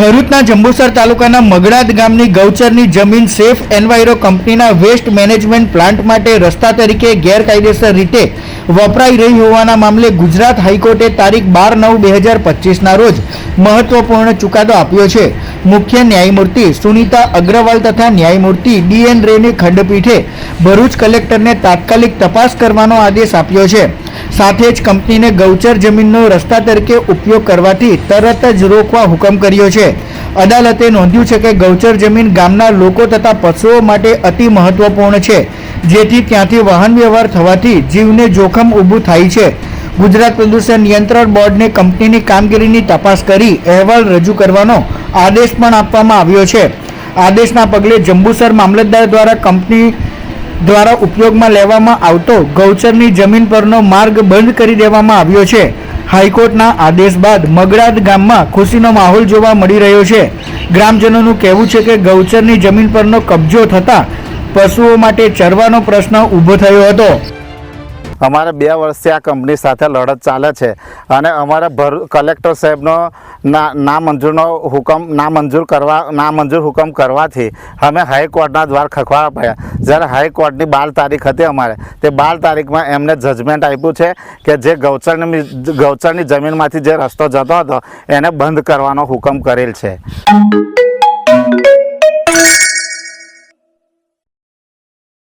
ભરૂચના જંબુસર તાલુકાના મગડાદ ગામની ગૌચરની જમીન સેફ એન્વાયરો કંપનીના વેસ્ટ મેનેજમેન્ટ પ્લાન્ટ માટે રસ્તા તરીકે ગેરકાયદેસર રીતે વપરાઈ રહી હોવાના મામલે ગુજરાત હાઈકોર્ટે તારીખ બાર નવ બે હજાર પચીસના રોજ મહત્વપૂર્ણ ચુકાદો આપ્યો છે. મુખ્ય ન્યાયમૂર્તિ સુનીતા અગ્રવાલ તથા ન્યાયમૂર્તિ ડીએન રેની ખંડપીઠે ભરૂચ કલેક્ટરને તાત્કાલિક તપાસ કરવાનો આદેશ આપ્યો છે. સાથે જ કંપનીને ગૌચર જમીનનો રસ્તા તરીકે ઉપયોગ કરવાથી તરત જ રોકવા હુકમ કર્યો છે. અદાલતે નોંધ્યું છે કે ગૌચર જમીન ગામના લોકો તથા પશુઓ માટે અતિ મહત્વપૂર્ણ છે, જેથી ત્યાંથી વાહન વ્યવહાર થવાથી જીવને જોખમ ઊભું થાય છે. ગુજરાત પ્રદૂષણ નિયંત્રણ બોર્ડને કંપનીની કામગીરીની તપાસ કરી અહેવાલ રજૂ કરવાનો આદેશ પણ આપવામાં આવ્યો છે. આદેશના પગલે જંબુસર મામલતદાર દ્વારા કંપની દ્વારા ઉપયોગમાં લેવામાં આવતો ગૌચરની જમીન પરનો માર્ગ બંધ કરી દેવામાં આવ્યો છે. હાઈકોર્ટના આદેશ બાદ મગડાદ ગામમાં ખુશીનો માહોલ જોવા મળી રહ્યો છે. ગ્રામજનોનું કહેવું છે કે ગૌચરની જમીન પરનો કબજો થતાં પશુઓ માટે ચરવાનો પ્રશ્ન ઊભો થયો હતો. અમારે બે વર્ષથી આ કંપની સાથે લડત ચાલે છે. અને અમારે ભર, કલેક્ટર સાહેબનો ના, નામંજૂરનો હુકમ, નામંજૂર કરવા, નામંજૂર હુકમ કરવાથી અમે હાઈકોર્ટના દ્વાર ખખવા પડ્યા. જ્યારે હાઈકોર્ટની બાર તારીખ હતી અમારે, તે બાર તારીખમાં એમને જજમેન્ટ આપ્યું છે કે જે ગૌચરની ગૌચરની જમીનમાંથી જે રસ્તો જતો હતો, એને બંધ કરવાનો હુકમ કરેલ છે.